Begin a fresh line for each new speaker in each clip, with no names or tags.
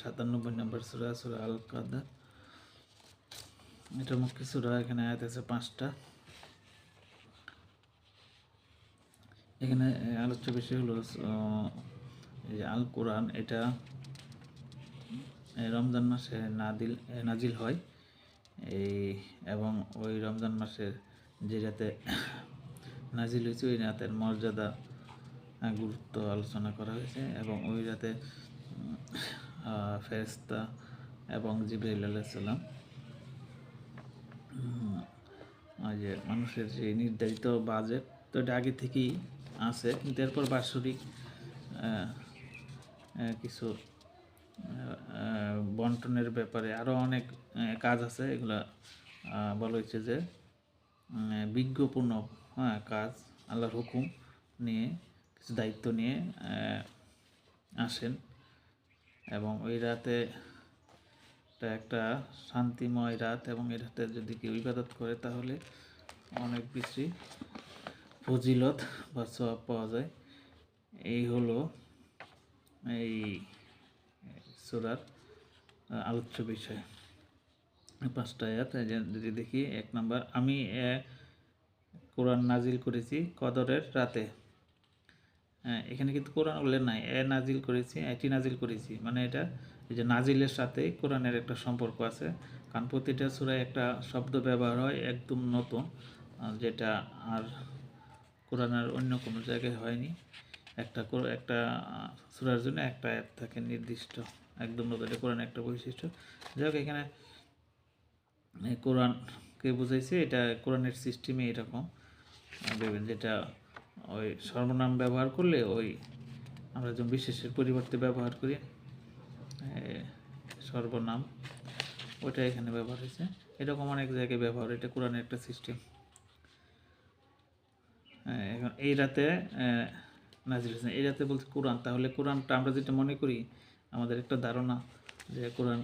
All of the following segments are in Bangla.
সাতানব্বই নম্বর সুরা সুরা আল কাদা এটা মুখ্য সুরা, এখানে আয়াত আছে পাঁচটা। এখানে আলোচ্য বিষয় হলো আল কোরআন এটা রমজান মাসে নাদিল, নাজিল হয়। এই এবং ওই রমজান মাসের যে রাতে নাজিল হয়েছে, ওই রাতের মর্যাদা গুরুত্ব আলোচনা করা হয়েছে এবং ওই রাতে ফেরেশতা এবং জিবরাইল আলাইসাল্লাম যে মানুষের যে নির্ধারিত বাজেট, তো এটা আগে থেকেই আছে, কিন্তু এরপর বাৎসরিক কিছু বন্টনের ব্যাপারে আরও অনেক কাজ আছে। এগুলা বলা হয়েছে যে বিজ্ঞপূর্ণ হ্যাঁ কাজ, আল্লাহর হুকুম নিয়ে, কিছু দায়িত্ব নিয়ে আসেন। এবং ওই রাতে একটা শান্তিময় রাত এবং এই রাতে যদি কেউ ইবাদত করে তাহলে অনেক বেশি ফজিলত বা সওয়াব পাওয়া যায়। এই হলো এই সুরার আলোচ্য বিষয়। পাঁচটা যদি দেখি, এক নাম্বার, আমি কোরআন নাজিল করেছি কদরের রাতে। হ্যাঁ এখানে কিন্তু কোরআন উল্লেখ নাই এ নাজিল করেছি এটি নাজিল করেছি। মানে এটা এই যে নাজিলের সাথে কোরআনের একটা সম্পর্ক আছে। কারণ প্রতিটা সুরায় একটা শব্দ ব্যবহার হয় একদম নতুন যেটা আর কোরআনের অন্য কোনো জায়গায় হয়নি। একটা একটা সুরার জন্য একটা অ্যাপ থাকে নির্দিষ্ট একদম নতুন এটা কোরআনের একটা বৈশিষ্ট্য। যাই হোক এখানে কোরআনকে বুঝাইছে এটা কোরআনের সিস্টেমে এরকম আহ, দেখবেন যেটা ওই সর্বনাম ব্যবহার করলে ওই আমরা যেমন বিশেষের পরিবর্তে ব্যবহার করি সর্বনাম ওইটা এখানে ব্যবহার হয়েছে। এরকম অনেক জায়গায় ব্যবহার এটা কোরআনের একটা সিস্টেম এখন এই রাতে নাজির হোসেন এই রাতে বলছে কোরআন তাহলে কোরআনটা আমরা যেটা মনে করি আমাদের একটা ধারণা যে কোরআন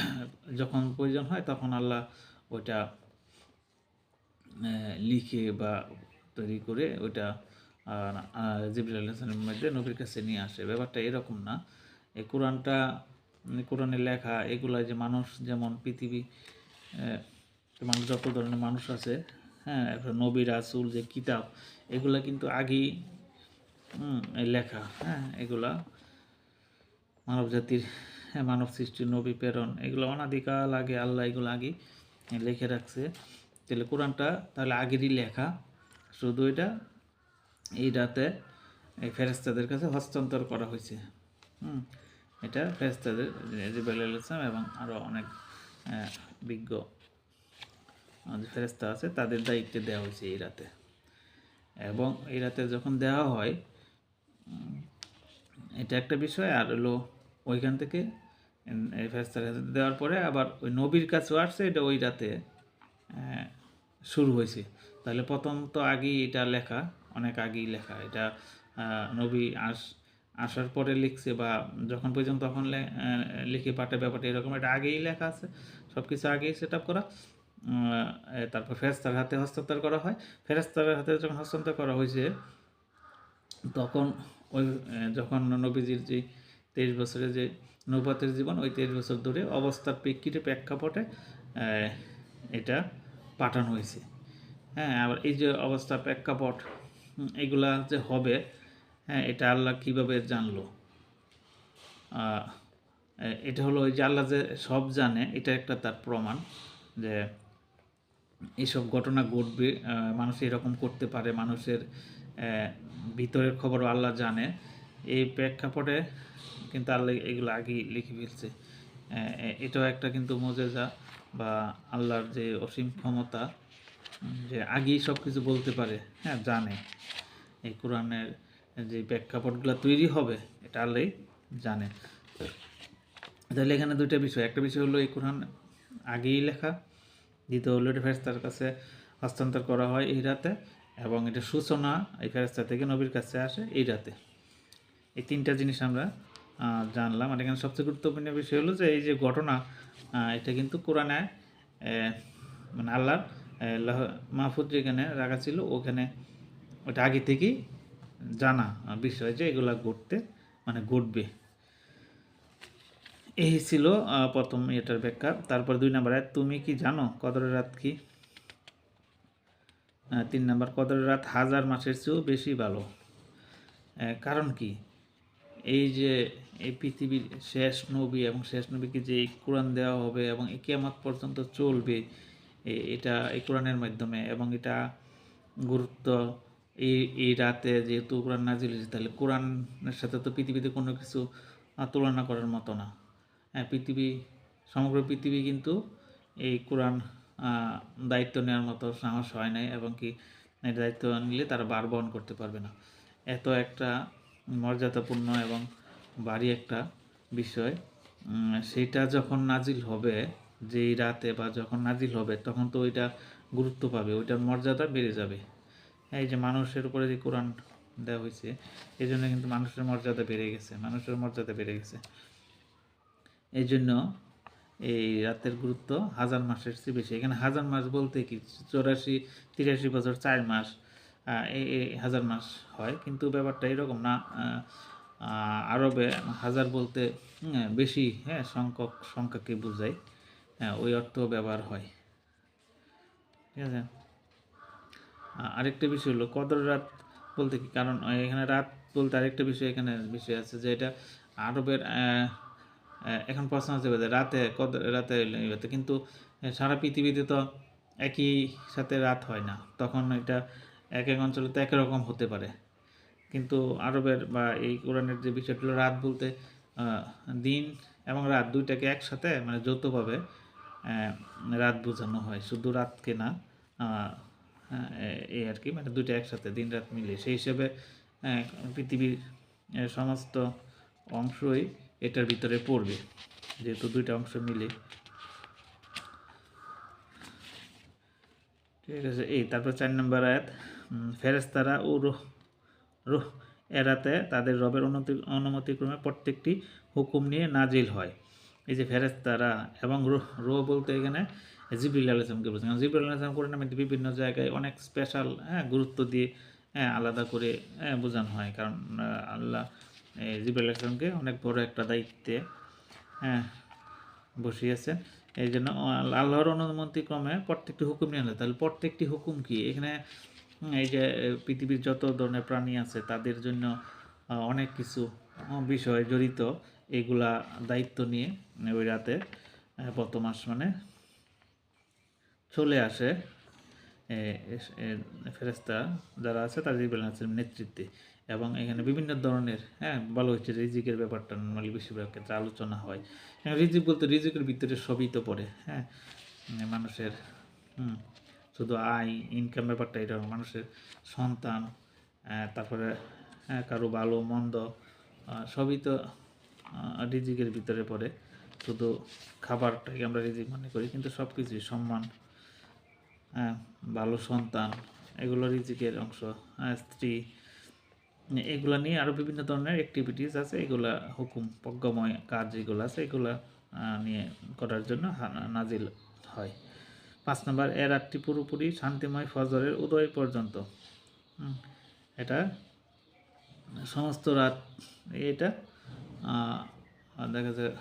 যখন প্রয়োজন হয় তখন আল্লাহ আহ, লিখে বা তৈরি করে ওইটা জিবরুল আল্লাহামের মধ্যে নবীর কাছে নিয়ে আসে। ব্যাপারটা এরকম না। এই কোরআনটা উম, কোরআনের লেখা এগুলা যে মানুষ যেমন পৃথিবী মানুষ যত ধরনের মানুষ আছে হ্যাঁ নবী রাসুল যে কিতাব এগুলা কিন্তু আগেই লেখা হ্যাঁ এগুলা মানব জাতির হ্যাঁ, মানব সৃষ্টি নবী প্রেরণ এগুলো অনাদিকাল আগে আল্লাহ এগুলো আগে লিখে রাখছে। তাহলে কোরআনটা তাহলে আগেরই লেখা। শুধু এটা এই রাতে এই ফেরেস্তাদের কাছে হস্তান্তর করা হয়েছে। হুম, এটা ফেরেস্তাদের জিবাল ইসলাম এবং আরও অনেক বিজ্ঞ ফেরেস্তা আছে, তাদের দায়িত্বে দেওয়া হয়েছে এই রাতে। এবং এই রাতে যখন দেওয়া হয় এটা একটা বিষয়, আর হলো ওইখান থেকে এই ফেরেস্তার কাছে দেওয়ার পরে আবার ওই নবীর কাছেও আসছে, এটা ওই রাতে শুরু হয়েছে। তাহলে প্রথম তো আগেই এটা লেখা, অনেক আগেই লেখা। এটা নবী আস, আসার পরে লিখছে বা যখন পর্যন্ত তখন লিখে পাঠে ব্যাপারটা এরকম। এটা আগেই লেখা আছে সব কিছু আগেই সেট করা। তারপর ফেরেস্তার হাতে হস্তান্তর করা হয়। ফেরেস্তার হাতে যখন হস্তান্তর করা হয়েছে, তখন ওই যখন নবীজির যে তেইশ বছরের যে নৌপাতের জীবন, ওই তেইশ বছর ধরে অবস্থার প্রেক্ষিতে, প্রেক্ষাপটে এটা পাঠানো হয়েছে। হ্যাঁ আবার এই যে অবস্থা প্রেক্ষাপট এগুলা যে হবে হ্যাঁ এটা আল্লাহ কীভাবে জানলো? এটা হলো ওই যে আল্লাহ যে সব জানে, এটা একটা তার প্রমাণ যে এইসব ঘটনা ঘটবে মানুষ এরকম করতে পারে, মানুষের ভিতরের খবরও আল্লাহ জানে। এই প্রেক্ষাপটে কিন্তু আল্লাহ এগুলো আগেই লিখে ফেলছে। এটাও একটা কিন্তু মজেজা বা আল্লাহর যে অসীম ক্ষমতা যে আগেই সব কিছু বলতে পারে। হ্যাঁ জানে। এই কোরআনের যে প্রেক্ষাপটগুলো তৈরি হবে, এটা আল্লাহ জানে। তাহলে এখানে দুইটা বিষয়। একটা বিষয় হলো, এই কোরআন আগেই লেখা। দ্বিতীয় হলো, এটা ফেরস্তার কাছে হস্তান্তর করা হয় এই রাতে এবং এটা সূচনা এই ফেরেস্তা থেকে নবীর কাছে আসে এই রাতে। এই তিনটা জিনিস আমরা জানলাম। আর এখানে সবচেয়ে গুরুত্বপূর্ণ বিষয় হলো যে, এই যে ঘটনা এটা কিন্তু কোরআনে মানে আল্লাহর লাহ- মাহফুজ যেখানে রাখা ছিল, ওখানে ওটা আগে থেকেই জানা বিষয় যে এগুলা ঘটতে মানে ঘটবে। এই ছিল প্রথম এটার ব্যাখ্যা। তারপর দুই নম্বর তুমি কি জানো কদরের রাত কি? তিন নম্বর কদরের রাত হাজার মাসের চেয়েও বেশি ভালো। কারণ কি? এই যে এই পৃথিবীর শেষ নবী এবং শেষ নবীকে যে কোরআন দেওয়া হবে এবং এই কিয়ামত পর্যন্ত চলবে এটা এই কোরআনের মাধ্যমে এবং এটা গুরুত্ব এই এই রাতে যেহেতু কোরআন নাজিল হয়েছে, তাহলে কোরআনের সাথে তো পৃথিবীতে কোনো কিছু তুলনা করার মতো না। হ্যাঁ পৃথিবী, সমগ্র পৃথিবী কিন্তু এই কোরআন দায়িত্ব নেওয়ার মতো সাহস হয় নাই এবং কি দায়িত্ব নিলে তারা বার বহন করতে পারবে না। এত একটা মর্যাদাপূর্ণ এবং ভারী একটা বিষয় সেটা যখন নাজিল হবে যেই রাতে বা যখন নাজিল হবে, তখন তো ওইটা গুরুত্ব পাবে, ওইটার মর্যাদা বেড়ে যাবে। এই যে মানুষের উপরে যে কোরআন দেওয়া হয়েছে এই জন্য কিন্তু মানুষের মর্যাদা বেড়ে গেছে, মানুষের মর্যাদা বেড়ে গেছে। এই জন্য এই রাতের গুরুত্ব হাজার মাসের চেয়ে বেশি। এখানে হাজার মাস বলতে কি? চৌরাশি, তিরাশি বছর, চার মাস এই হাজার মাস হয়। কিন্তু ব্যাপারটা এরকম না আরবে হাজার বলতে বেশি হ্যাঁ সংখ্যক, সংখ্যাকে বোঝায়। হ্যাঁ ওই অর্থ ব্যবহার হয়। ঠিক আছে? আরেকটা বিষয় হলো, কদর রাত বলতে কি? কারণ এখানে রাত বলতে আরেকটা বিষয় এখানে বিষয় আছে যে এটা আরবের এখন প্রশ্ন যে রাতে কদর, রাতে ইয়েতে কিন্তু সারা পৃথিবীতে তো একই সাথে রাত হয় না। তখন এটা এক এক অঞ্চলে তো একই রকম হতে পারে। কিন্তু আরবের বা এই কোরআনের যে বিষয়টা হলো রাত বলতে দিন এবং রাত দুইটাকে একসাথে মানে যৌথভাবে রাত বোঝানো হয়। শুধু রাতকে না এই আর কি মানে দুইটা একসাথে দিন রাত মিলে সেই হিসেবে পৃথিবীর সমস্ত অংশই এটার ভিতরে পড়বে, যেহেতু দুইটা অংশ মিলে ঠিক আছে, এই তারপর চার নম্বর আয়াত ফেরেস্তারা ও রুহ রুহ, এরাতে তাদের রবের অনুমতি, অনুমতিক্রমে প্রত্যেকটি হুকুম নিয়ে নাজিল হয়। এই যে ফেরেশতারা এবং রো রুহ বলতে এখানে জিবরিল আলাইসলামকে বলছেন কারণ জিবরিল আলাইসলাম কোরআনের মধ্যে বিভিন্ন জায়গায় অনেক স্পেশাল হ্যাঁ গুরুত্ব দিয়ে হ্যাঁ আলাদা করে হ্যাঁ বোঝানো হয়। কারণ আল্লাহ জিবরিল আলাইসলামকে অনেক বড় একটা দায়িত্বে হ্যাঁ বসিয়েছেন। এই জন্য আল্লাহর অনুমতি ক্রমে প্রত্যেকটি হুকুম নিয়ে আনলে তাহলে প্রত্যেকটি হুকুম কি? এখানে এই যে পৃথিবীর যত ধরনের প্রাণী আছে, তাদের জন্য অনেক কিছু বিষয় জড়িত। এগুলা দায়িত্ব নিয়ে মানে ওই রাতে গত মাস মানে চলে আসে ফেরেশতা যারা আছে তাদের জিবরাইল আলাইহিস নেতৃত্বে। এবং এখানে বিভিন্ন ধরনের হ্যাঁ ভালো হচ্ছে রিজিকের ব্যাপারটা নর্মালি বেশিরভাগ ক্ষেত্রে আলোচনা হয়। রিজিক বলতে রিজিকের ভিতরে সবই তো পড়ে হ্যাঁ মানুষের হুম, শুধু আয় ইনকাম ব্যাপারটা এটা মানুষের সন্তান তারপরে হ্যাঁ কারও ভালো মন্দ সবই তো রিজিকের ভিতরে পড়ে। শুধু খাবারটাকে আমরা রিজিক মনে করি, কিন্তু সব কিছুই সম্মান ভালো সন্তান, এগুলো রিজিকের অংশ। স্ত্রী, এগুলো নিয়ে আরও বিভিন্ন ধরনের অ্যাক্টিভিটিস আছে, এগুলা হুকুম, প্রজ্ঞাময় কাজ যেগুলো আছে, এগুলা নিয়ে করার জন্য নাজিল হয়। পাঁচ নম্বর এ রাতটি পুরোপুরি শান্তিময় ফজরের উদয় পর্যন্ত। এটা সমস্ত রাত, এটা দেখা যায়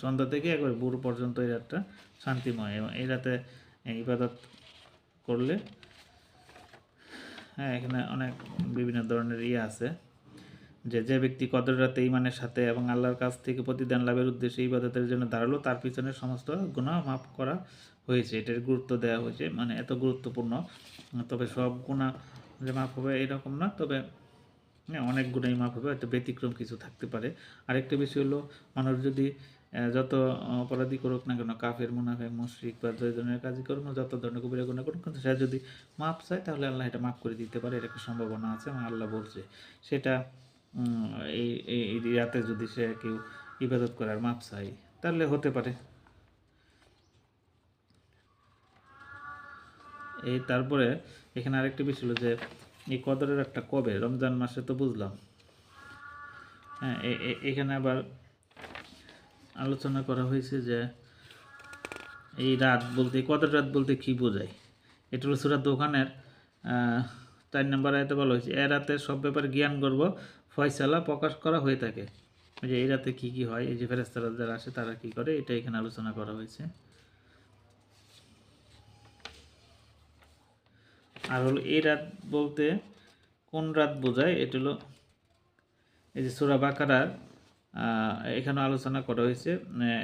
সন্ধ্যা থেকে একবার ভোর পর্যন্ত এই রাতটা শান্তিময় এবং এই রাতে ইবাদত করলে হ্যাঁ এখানে অনেক বিভিন্ন ধরনের ইয়ে আছে। যে যে ব্যক্তি কদর রাতে ইমানের সাথে এবং আল্লাহর কাছ থেকে প্রতিদান লাভের উদ্দেশ্যে ইবাদতের জন্য দাঁড়াল, তার পিছনে সমস্ত গুণা মাফ করা হয়েছে। এটার গুরুত্ব দেওয়া হয়েছে। মানে এত গুরুত্বপূর্ণ। তবে সব গুণা যে মাফ হবে এরকম না। তবে হ্যাঁ অনেক গুণাই মাফ হবে, হয়তো ব্যতিক্রম কিছু থাকতে পারে। আরেকটা বিষয় হলো, মানুষ যদি যত অপরাধী করুক না কেন, কাফের মুনাফে মুশরিক বা যে ধরনের কাজই করুক যত ধরনের কবিরা গুণা করুক কিন্তু সে যদি মাপ চায়, তাহলে আল্লাহ এটা মাফ করে দিতে পারে, এর একটা সম্ভাবনা আছে এবং আল্লাহ বলছে। সেটা এই এই রাতে যদি সে কেউ ইবাদত করার মাপ চায়, তাহলে হতে পারে। এই তারপরে এখানে আরেকটা বিষয় হলো যে এই কদরের একটা কবে? রমজান মাসে তো বুঝলাম। হ্যাঁ এখানে আবার আলোচনা করা হয়েছে যে এই রাত বলতে কদর রাত বলতে কি বোঝায়? এটা হলো সুরাত দোকানের চার নম্বর আয়তে বলা হয়েছে, এ রাতে সব ব্যাপারে জ্ঞান গর্ব, ফয়সালা প্রকাশ করা হয়ে থাকে। যে এই রাতে কী কী হয়? এই যে ফেরেস্তারা যারা আসে তারা কী করে? এটা এখানে আলোচনা করা হয়েছে। আর হলো এই রাত বলতে কোন রাত বোঝায়? এটা হলো এই যে সুরা বাকারার এখানে আলোচনা করা হয়েছে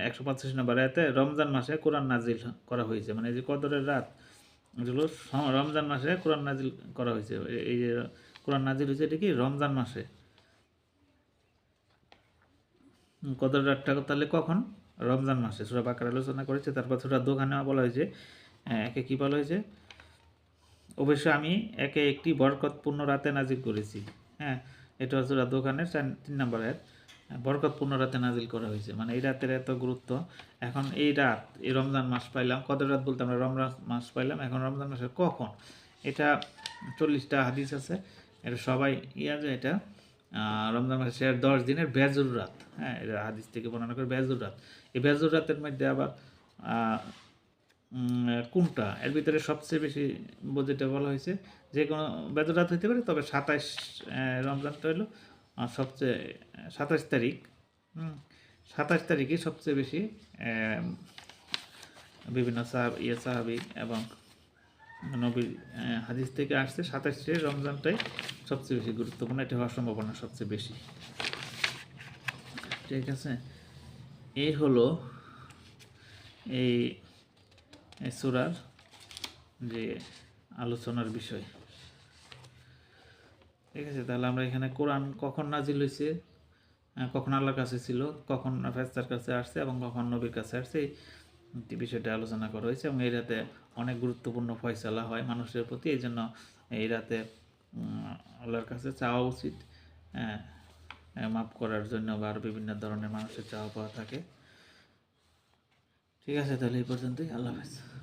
একশো পঁচাশি নম্বর রাতে রমজান মাসে কোরআন নাজিল করা হয়েছে। মানে এই যে কদরের রাত এগুলো রমজান মাসে কোরআন নাজিল করা হয়েছে। এই যে কোরআন নাজিল হয়েছে, এটা কি রমজান মাসে? কদর রাতটা তাহলে কখন? রমজান মাসে। সুরা বাকার আলোচনা করেছে, তারপর সুরা দোকানে বলা হয়েছে। একে কি বলা হয়েছে? অবশ্য আমি একে একটি বরকতপূর্ণ রাতে নাজিল করেছি। হ্যাঁ এটা হচ্ছে দোকানের তিন নম্বরের বরকতপূর্ণ রাতে নাজিল করা হয়েছে। মানে এই রাতের এত গুরুত্ব। এখন এই রাত, এই রমজান মাস পাইলাম। কত রাত বলতে আমরা রমজান মাস পাইলাম? এখন রমজান মাসের কখন? এটা চল্লিশটা হাদিস আছে। এটা সবাই ইয়া যে এটা রমজান মাসের দশ দিনের বেজুর রাত। হ্যাঁ এটা হাদিস থেকে বর্ণনা করে বেজুর রাত। এই বেজুর রাতের মধ্যে আবার কোনটা? এর ভিতরে সবচেয়ে বেশি যেটা বলা হয়েছে যে কোনো বেজুর রাত হইতে পারে, তবে সাতাইশ রমজানটা হলো সবচেয়ে সাতাশ তারিখ সাতাশ তারিখে সবচেয়ে বেশি বিভিন্ন সাহাব ইয়ে সাহাবি এবং নবীর হাদিস থেকে আসছে সাতাশে রমজানটাই সবচেয়ে বেশি গুরুত্বপূর্ণ, এটা হওয়ার সম্ভাবনা সবচেয়ে বেশি। ঠিক আছে? এই হলো এই সুরার যে আলোচনার বিষয়। ঠিক আছে তাহলে আমরা এখানে কোরআন কখন নাজিল হয়েছে কখন আল্লাহর কাছে ছিল কখন ফেস্তার কাছে আসছে এবং কখন নবীর কাছে আসছে এই বিষয়টা আলোচনা করা হয়েছে এবং এই রাতে অনেক গুরুত্বপূর্ণ ফয়সালা হয় মানুষের প্রতি এই জন্য এই রাতে আল্লাহর কাছে চাওয়া উচিত হ্যাঁ হ্যাঁ, মাফ করার জন্য বা আরও বিভিন্ন ধরনের মানুষের চাওয়া পাওয়া থাকে। ঠিক আছে তাহলে এই পর্যন্তই আল্লাহ হাফেজ।